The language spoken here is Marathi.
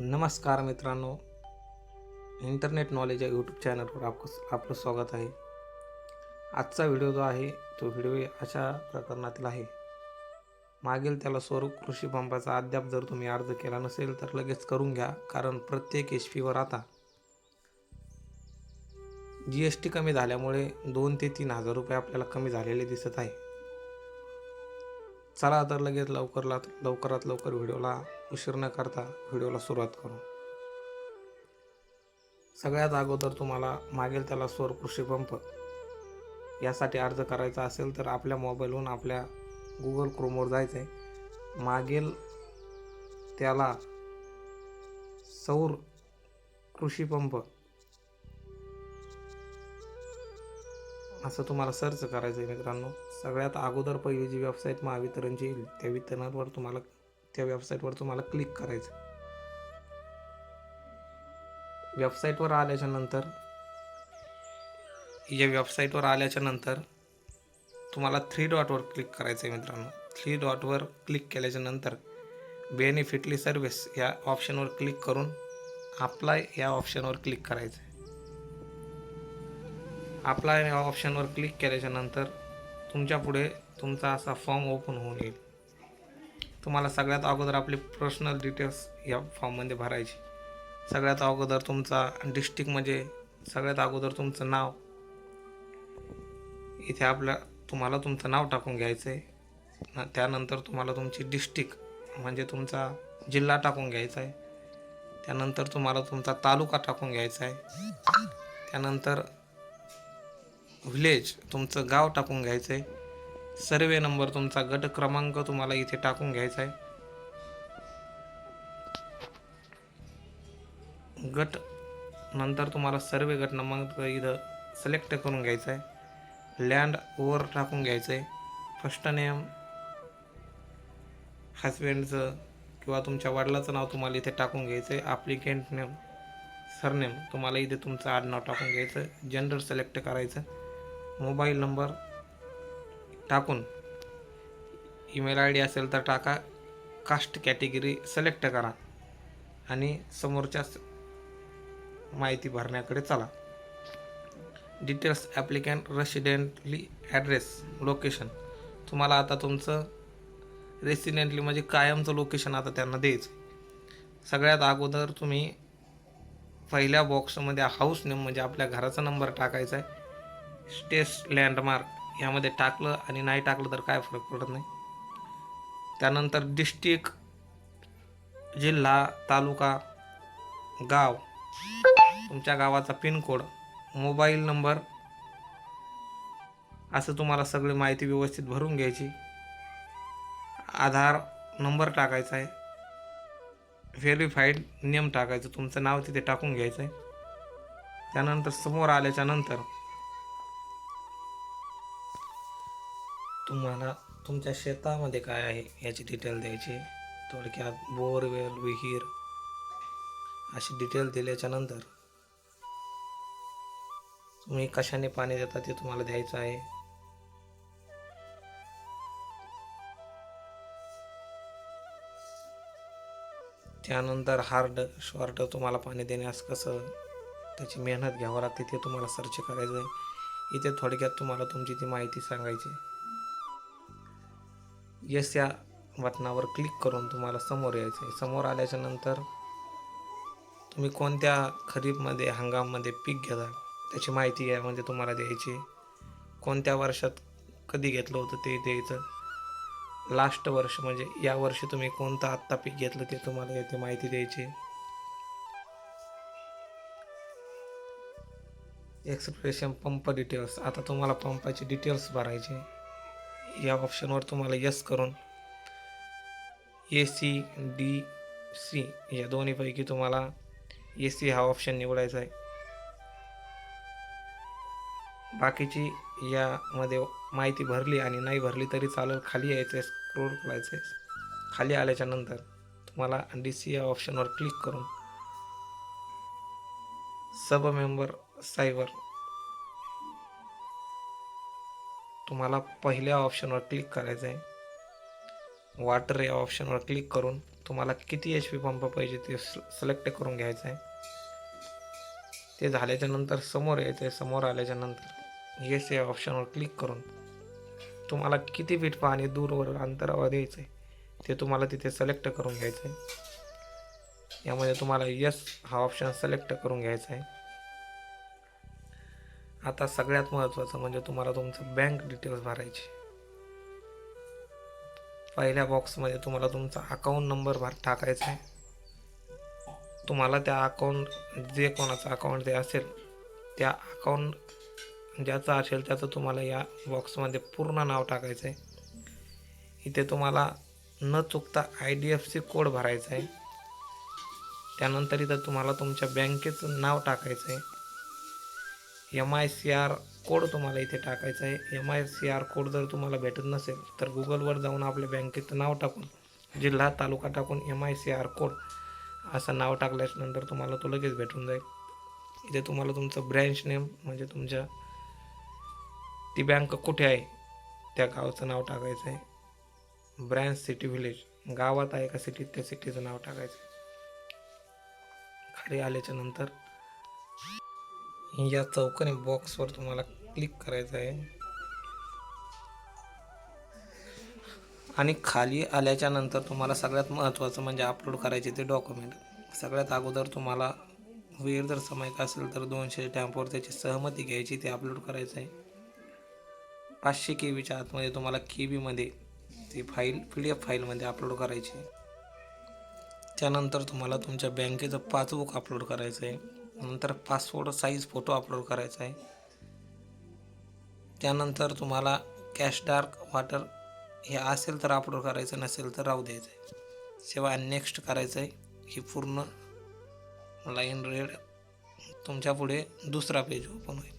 नमस्कार मित्रांनो. इंटरनेट नॉलेज या यूट्यूब चॅनलवर आप आपलं स्वागत आहे. आजचा व्हिडिओ जो आहे तो व्हिडिओ अशा प्रकरणातील आहे. मागील त्याला स्वरूप कृषी पंपाचा अद्याप जर तुम्ही अर्ज केला नसेल तर लगेच करून घ्या कारण प्रत्येक एच पीवर आता जी एस टी कमी झाल्यामुळे दोन ते तीन हजार रुपये आपल्याला कमी झालेले दिसत आहे. चला तर लगेच लवकर लवकरात लवकर व्हिडिओला उशीर न करता व्हिडिओला सुरुवात करू. सगळ्यात अगोदर तुम्हाला मागेल त्याला स्वर कृषी पंप यासाठी अर्ज करायचा असेल तर आपल्या मोबाईलवरून आपल्या गुगल क्रोमवर जायचं आहे मागेल त्याला सौर कृषी पंप असं तुम्हाला सर्च करायचं आहे मित्रांनो. सगळ्यात अगोदर पहिली जी वेबसाईट महावितरणची येईल त्या वितरणावर तुम्हाला त्या वेबसाईटवर तुम्हाला क्लिक करायचं. वेबसाईटवर आल्याच्यानंतर या वेबसाईटवर आल्याच्यानंतर तुम्हाला थ्री डॉटवर क्लिक करायचं आहे मित्रांनो. थ्री डॉटवर क्लिक केल्याच्यानंतर बेनिफिटली सर्विस या ऑप्शनवर क्लिक करून अप्लाय या ऑप्शनवर क्लिक करायचं आहे अप्लाय या ऑप्शनवर क्लिक केल्याच्यानंतर तुमच्यापुढे तुमचा असा फॉर्म ओपन होऊन येईल. तुम्हाला सगळ्यात अगोदर आपले पर्सनल डिटेल्स या फॉर्ममध्ये भरायची. सगळ्यात अगोदर तुमचा डिस्ट्रिक्ट म्हणजे सगळ्यात अगोदर तुमचं नाव. इथे आपल्या तुम्हाला तुमचं नाव टाकून घ्यायचं आहे त्यानंतर तुम्हाला तुमची डिस्ट्रिक्ट म्हणजे तुमचा जिल्हा टाकून घ्यायचा आहे त्यानंतर तुम्हाला तुमचा तालुका टाकून घ्यायचा आहे त्यानंतर व्हिलेज तुमचं गाव टाकून घ्यायचं आहे सर्वे नंबर तुमचा गट क्रमांक तुम्हाला इथे टाकून घ्यायचा आहे. गट नंतर तुम्हाला सर्वे गट क्रमांक इथं सिलेक्ट करून घ्यायचा आहे. लँड ओवर टाकून घ्यायचं आहे. फर्स्ट नेम हजबंडचं किंवा तुमच्या वडिलाचं नाव तुम्हाला इथे टाकून घ्यायचं आहे. ॲप्लिकेंट नेम सरनेम तुम्हाला इथे तुमचं आडनाव टाकून घ्यायचं जेंडर सिलेक्ट करायचं मोबाईल नंबर टाकून. ईमेल आय डी असेल तर टाका. कास्ट कॅटेगरी सिलेक्ट करा. आणि समोरच्या माहिती भरण्याकडे चला. Details applicant residential address location तुम्हाला आता तुमचं रेसिडेंटली म्हणजे कायमचं लोकेशन आता त्यांना द्यायचं सगळ्यात अगोदर तुम्ही पहिल्या बॉक्समध्ये हाऊस नेम म्हणजे आपल्या घराचा नंबर टाकायचा आहे. स्टेस लँडमार्क यामध्ये टाकलं आणि नाही टाकलं तर काय फरक पडत नाही. त्यानंतर डिस्ट्रिक्ट जिल्हा तालुका गाव. तुमच्या गावाचा पिनकोड मोबाईल नंबर असं तुम्हाला सगळी माहिती व्यवस्थित भरून घ्यायची. आधार नंबर टाकायचा आहे. व्हेरीफाईड नेम टाकायचं. तुमचं नाव तिथे टाकून घ्यायचं आहे. त्यानंतर समोर आल्याच्यानंतर तुम्हाला तुमच्या शेतामध्ये काय आहे याची डिटेल द्यायची थोडक्यात बोरवेल विहीर अशी डिटेल दिल्याच्या नंतर तुम्ही कशाने पाणी देता ते तुम्हाला द्यायचं आहे. त्यानंतर हार्ड शॉर्ट तुम्हाला पाणी देण्यास कसं त्याची मेहनत घ्यावं लागते ते तुम्हाला सर्च करायचं आहे. इथे थोडक्यात तुम्हाला तुमची ती माहिती सांगायची येस या बटनावर क्लिक करून तुम्हाला समोर यायचं आहे. समोर आल्याच्यानंतर तुम्ही कोणत्या खरीपमध्ये हंगाममध्ये पीक घेता त्याची माहिती यामध्ये तुम्हाला द्यायची कोणत्या वर्षात कधी घेतलं होतं ते द्यायचं. लास्ट वर्ष म्हणजे या वर्षी तुम्ही कोणतं आत्ता पीक घेतलं ते तुम्हाला येथे माहिती द्यायची एक्सप्रेशन पंप डिटेल्स आता तुम्हाला पंपाची डिटेल्स भरायचे या ऑप्शनवर तुम्हाला यस करून ए सी डी सी या दोन्हीपैकी तुम्हाला ए सी हा ऑप्शन निवडायचा आहे. बाकीची यामध्ये माहिती भरली आणि नाही भरली तरी चालेल खाली यायचं आहे स्क्रोल करायचं आहे खाली आल्याच्यानंतर तुम्हाला डी सी या ऑप्शनवर क्लिक करून सब मेंबर सायबर तुम्हाला पहिल्या ऑप्शनवर क्लिक करायचं आहे वॉटर या ऑप्शनवर क्लिक करून तुम्हाला किती एच पी पंप पाहिजे ते सिलेक्ट करून घ्यायचं आहे ते झाल्याच्यानंतर समोर यायचं आहे समोर आल्याच्यानंतर. येस या ऑप्शनवर क्लिक करून तुम्हाला किती फीट पाणी दूरवर अंतरावर द्यायचं आहे ते तुम्हाला तिथे सिलेक्ट करून घ्यायचं आहे यामध्ये तुम्हाला यस हा ऑप्शन सिलेक्ट करून घ्यायचा आहे आता सगळ्यात महत्त्वाचं म्हणजे तुम्हाला तुमचं बँक डिटेल्स भरायचे. पहिल्या बॉक्समध्ये तुम्हाला तुमचा अकाउंट नंबर भर टाकायचा आहे. तुम्हाला त्या अकाउंट जे कोणाचं अकाउंट ते असेल त्या अकाउंट ज्याचं असेल त्याचं तुम्हाला या बॉक्समध्ये पूर्ण नाव टाकायचं आहे. इथे तुम्हाला न चुकता I D F C code भरायचा आहे. त्यानंतर इथं तुम्हाला तुमच्या बँकेचं नाव टाकायचं आहे. M I C R code तुम्हाला इथे टाकायचा आहे. M I C R code जर तुम्हाला भेटत नसेल तर गुगलवर जाऊन आपल्या बँकेचं नाव टाकून जिल्हा तालुका टाकून M I C R code असं नाव टाकल्यानंतर तुम्हाला तो लगेच भेटून जाईल. इथे तुम्हाला तुमचं ब्रँच नेम म्हणजे तुमच्या ती बँक कुठे आहे त्या गावाचं नाव टाकायचं आहे. ब्रँच सिटी व्हिलेज गावात आहे का सिटीत त्या सिटीचं नाव टाकायचं आहे. खाली आल्याच्यानंतर या चौकनी बॉक्सवर तुम्हाला क्लिक करायचं आहे. आणि खाली आल्याच्यानंतर तुम्हाला सगळ्यात महत्त्वाचं म्हणजे अपलोड करायचे ते डॉक्युमेंट सगळ्यात अगोदर तुम्हाला वेळ जर समय असेल तर दोनशे टॅम्पवर त्याची सहमती घ्यायची ते अपलोड करायचं आहे. पाचशे के बीच्या आतमध्ये तुम्हाला के बीमध्ये ती फाईल पी डी एफ फाईलमध्ये अपलोड करायची. त्यानंतर तुम्हाला तुमच्या बँकेचं पासबुक अपलोड करायचं आहे. नंतर पासपोर्ट साईज फोटो अपलोड करायचा आहे. त्यानंतर तुम्हाला कॅश डार्क वॉटर हे असेल तर अपलोड करायचं नसेल तर राहू द्यायचं आहे. शिवाय नेक्स्ट करायचं आहे. ही पूर्ण लाईन रेड तुमच्यापुढे दुसरा पेज ओपन होईल.